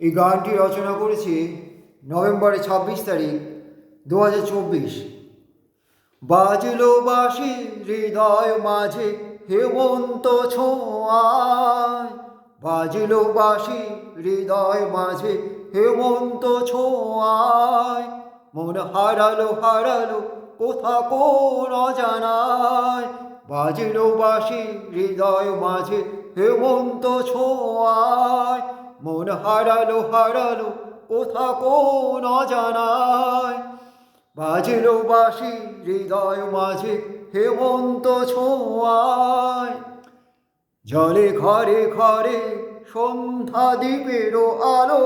এই গানটি রচনা করেছি নভেম্বরের ছাব্বিশ তারিখ দু হাজার চব্বিশ। বাজলো বাসি হৃদয় মাঝে হেমন্ত ছোঁয়ায়। বাজলো বাসি হৃদয় মাঝে হেমন্ত ছোঁয়ায়। মন হারালো হারালো, কোথা কোন অজানায়। বাজলো বাসি হৃদয় মাঝে হেমন্ত ছোঁয়ায়। মন হারালো হারালো, কোথা কোন অজানায় বাজলো বাসি হৃদয় মাঝে হেমন্ত ছোঁয়ায়। জলে ঘরে ঘরে সন্ধ্যা দ্বীপেরও আলো।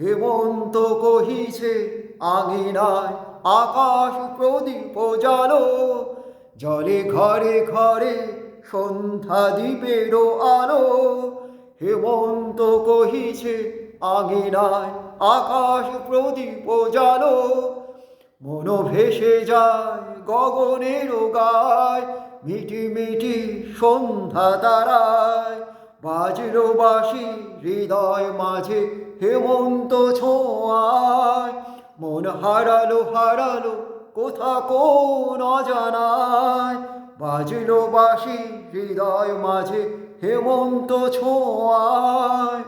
হেমন্ত কহিছে, আঙিনায় আকাশ প্রদীপ জালো জলে ঘরে ঘরে সন্ধ্যা দ্বীপেরও আলো। হেমন্ত কহিছে আঙিনায় আকাশ প্রদীপ জালো মন ভেসে যায় গগনের গায়, মিটি মিটি সন্ধ্যা তারায়। বাজলো বাসি হৃদয় মাঝে হেমন্ত ছোঁয়ায়। মন হারালো হারালো, কোথা কোন অজানায়? বাজলো বাসি হৃদয় মাঝে হেমন্ত ছোঁয়ায়।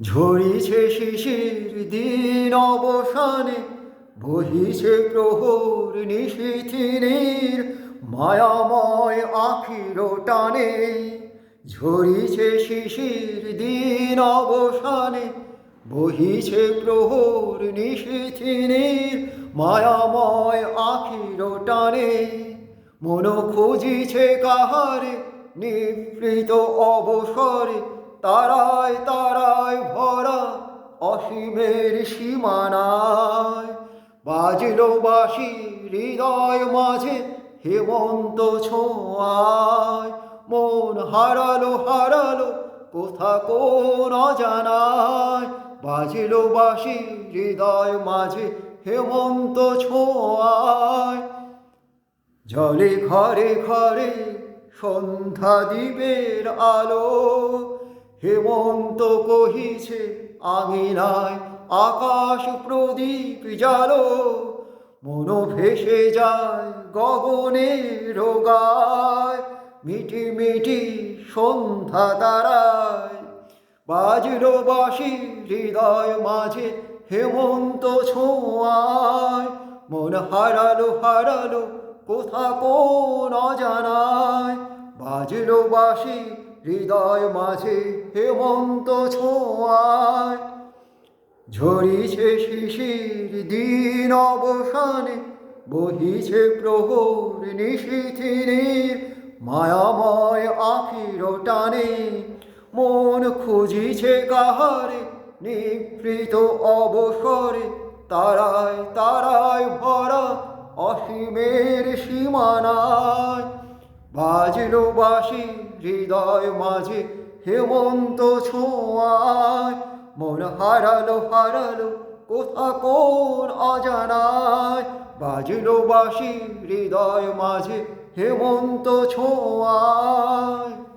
ঝরিছে শিশির দিন অবসানে, বহিছে প্রহর নিশিথিনীর, মায়াময় আখির টানে। ঝরিছে শিশির দিন অবসানে, বহিছে প্রহর নিশিথিনীর মায়াময় আখির টানে, মন খুঁজিছে কাহারে নিবৃত অবসরে, তারায় তারায় ভরা অসীমের সীমানায়। বাজিল বাসি হৃদয় মাঝে হেমন্ত ছোঁয়ায়। মন হারালো হারালো, কোথা কোন অজানায়? বাজলো বাসি হৃদয় মাঝে হেমন্ত ছোঁয়ায়। জলে ঘরে ঘরে সন্ধ্যা দ্বীপের আলো, হেমন্ত কহিছে, আঙিনায় আকাশ প্রদীপ জালো মন ভেসে যায় গগনের রোগায় মিটি মিটি সন্ধ্যা তারায়। বাজলো হৃদয় মাঝে হেমন্ত ছোঁয়ায়। মন হারালো হারালো, কোথা কোন অজানায়। বাজলো হৃদয় মাঝে হেমন্ত ছোঁয়ায়। ঝরিছে শিশির দিন অবসানে, বহিছে প্রহর নিশিথিনীর। মায়াময় আখির টানে মন খুঁজিছে কাহারে নিবৃত অবসরে, তারায় তারায় ভরা অসীমের সীমানায়। বাজলো বাসি হৃদয় মাঝে হেমন্ত ছোঁয়ায়। মন হারালো হারালো কোথা কোন অজানায়। বাজলো বাসি হৃদয় মাঝে হেমন্ত ছোঁয়ায়।